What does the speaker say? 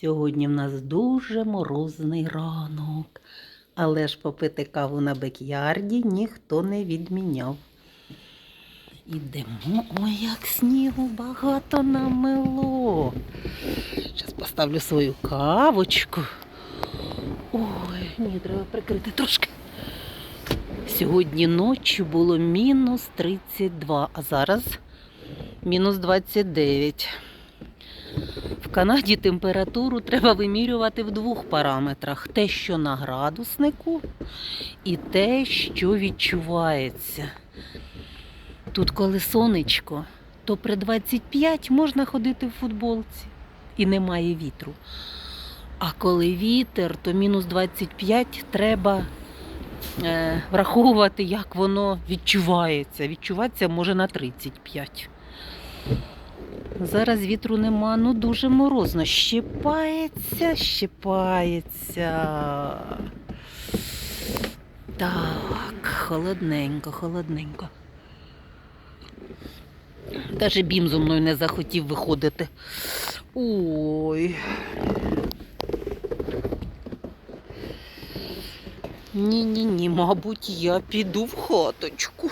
Сьогодні в нас дуже морозний ранок, але ж попити каву на бекярді ніхто не відміняв. Ідемо, ой, як снігу багато намело. Зараз поставлю свою кавочку. Ой, ні, треба прикрити трошки. Сьогодні ночі було мінус 32, а зараз мінус 29. Канаді температуру треба вимірювати в двох параметрах: те, що на градуснику, і те, що відчувається. Тут, коли сонечко, то при 25 можна ходити в футболці і немає вітру. А коли вітер, то мінус 25 треба е, враховувати, як воно відчувається. Відчувається може на 35. Зараз вітру нема, ну дуже морозно. Щипається, щипається. Так, холодненько, холодненько. Даже бім зо мною не захотів виходити. Ой. Ні-ні-ні, мабуть, я піду в хаточку.